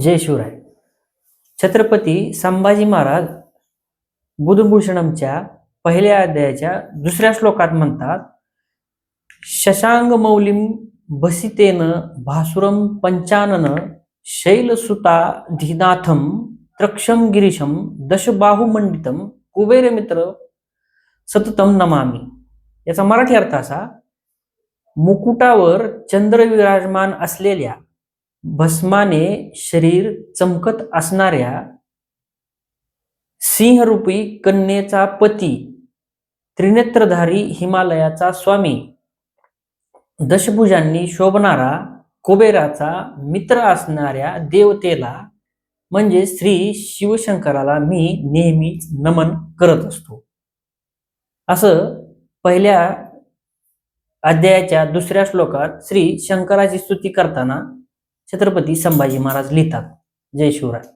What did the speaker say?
जय शिवराय छत्रपती संभाजी महाराज बुधभूषणमच्या पहिल्या अध्यायाच्या दुसऱ्या श्लोकात म्हणतात शशांग मौलिम भसितेन भासुरम पंचानन शैलसुता धीनाथम त्रक्षम गिरीशम दशबाहुमंडितम कुबेर मित्र सततम नमामी. याचा मराठी अर्थ असा मुकुटावर चंद्र विराजमान असलेल्या भस्माने शरीर चमकत असणाऱ्या सिंहरूपी कन्येचा पती त्रिनेत्रधारी हिमालयाचा स्वामी दशभुजांनी शोभणारा कुबेराचा मित्र असणाऱ्या देवतेला म्हणजे श्री शिवशंकराला मी नेहमीच नमन करत असतो. असं पहिल्या अध्यायाच्या दुसऱ्या श्लोकात श्री शंकराची स्तुती करताना छत्रपती संभाजी महाराज लिहितात जय शिवराय